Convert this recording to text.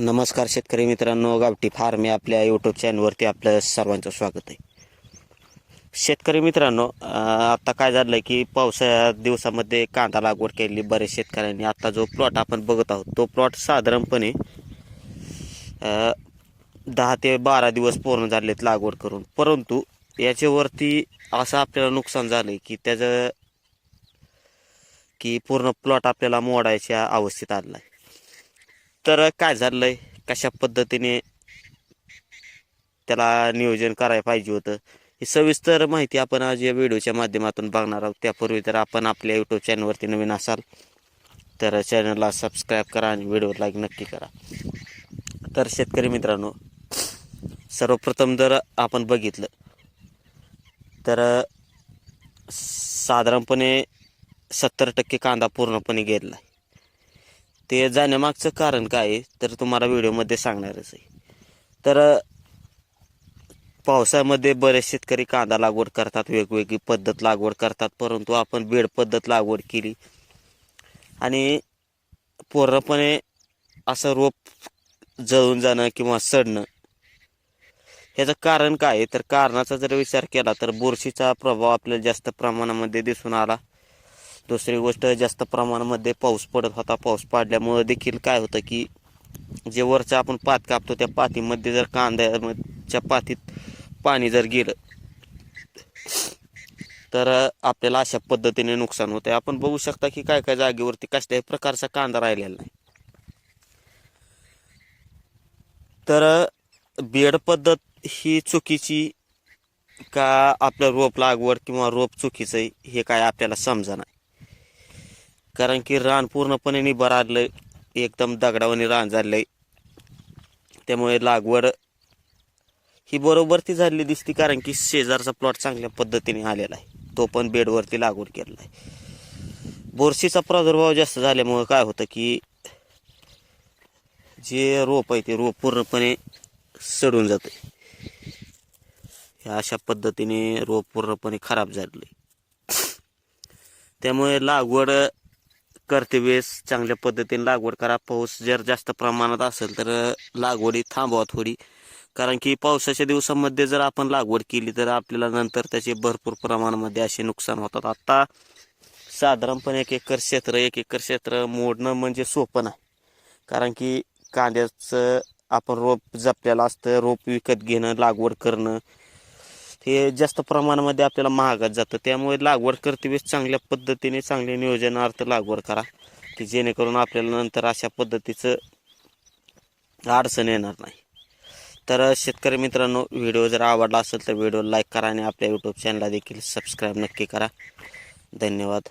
नमस्कार शेतकरी मित्रांनो गावठी फार्म या आपल्या यूट्यूब चॅनलवरती आपलं सर्वांचं स्वागत आहे. शेतकरी मित्रांनो आत्ता काय झालं आहे की पावसाळ्या दिवसामध्ये कांदा लागवड केलेली बरेच शेतकऱ्यांनी. आत्ता जो प्लॉट आपण बघत आहोत तो प्लॉट साधारणपणे दहा ते बारा दिवस पूर्ण झालेत लागवड करून. परंतु याच्यावरती असं आपल्याला नुकसान झालं आहे की त्याचं की पूर्ण प्लॉट आपल्याला मोडायच्या अवस्थेत आलेला आहे तर काय झालंय? कशा पद्धतीने त्याला नियोजन करायला पाहिजे होतं? ही सविस्तर माहिती आपण आज या व्हिडिओच्या माध्यमातून बघणार आहोत. त्यापूर्वी तर आपण आपल्या यूट्यूब चॅनलवरती नवीन असाल तर चॅनलला सबस्क्राईब करा आणि व्हिडिओ लाईक नक्की करा. तर शेतकरी मित्रांनो सर्वप्रथम जर आपण बघितलं तर साधारणपणे सत्तर टक्के कांदा पूर्णपणे गेलेला आहे. ते जाण्यामागचं कारण काय आहे तर तुम्हाला व्हिडिओमध्ये सांगणारच आहे. तर पावसामध्ये बरेच शेतकरी कांदा लागवड करतात वेगवेगळी पद्धत लागवड करतात परंतु आपण बेड पद्धत लागवड केली. आणि पूर्णपणे असं रोप जळून जाणं किंवा सडणं ह्याचं कारण काय आहे? तर कारणाचा जर विचार केला तर बुरशीचा प्रभाव आपल्याला जास्त प्रमाणामध्ये दिसून आला. दुसरी गोष्ट जास्त प्रमाणामध्ये पाऊस पडत होता. पाऊस पडल्यामुळं देखील काय होतं की जे वरचं आपण पात कापतो त्या पातीमध्ये जर कांद्याच्या पातीत पाणी जर गेलं तर आपल्याला अशा पद्धतीने नुकसान होतं आपण बघू शकता की काय काय जागेवरती कसल्याही प्रकारचा कांदा राहिलेला नाही. तर बेड पद्धत ही चुकीची का आपलं रोप लागवड किंवा रोप चुकीचं आहे हे काय आपल्याला समजा नाही. कारण की रान पूर्णपणे निभर एकदम दगडावाने रान झालंय. त्यामुळे लागवड ही बरोबर ती झालेली दिसती कारण की शेजारचा प्लॉट चांगल्या पद्धतीने आलेला आहे. तो पण बेडवरती लागवड केलेला आहे. बुरशीचा प्रादुर्भाव जास्त झाल्यामुळं काय होतं की जे रोप आहे ते रोप पूर्णपणे सडून जातं अशा पद्धतीने रोप पूर्णपणे खराब झालेलं. आहे त्यामुळे लागवड करते वेळेस चांगल्या पद्धतीने लागवड करा. पाऊस जर जास्त प्रमाणात असेल तर लागवडी थांबवा थोडी. कारण की पावसाच्या दिवसामध्ये जर आपण लागवड केली तर आपल्याला नंतर त्याचे भरपूर प्रमाणामध्ये असे नुकसान होतात. आत्ता साधारणपणे एक एकर क्षेत्र एक एकर क्षेत्र मोडणं म्हणजे सोपं नाही. कारण की कांद्याचं आपण रोप जपलेलं असतं रोप विकत घेणं लागवड करणं. हे जास्त प्रमाणामध्ये आपल्याला महागात जातं. त्यामुळे लागवड करते वेळेस चांगल्या पद्धतीने चांगले नियोजनार्थ लागवड करा की जेणेकरून आपल्याला नंतर अशा पद्धतीचं अडचण येणार नाही. तर शेतकरी मित्रांनो व्हिडिओ जर आवडला असेल तर व्हिडिओ लाईक करा आणि आपल्या यूट्यूब चॅनलला देखील सबस्क्राईब नक्की करा. धन्यवाद.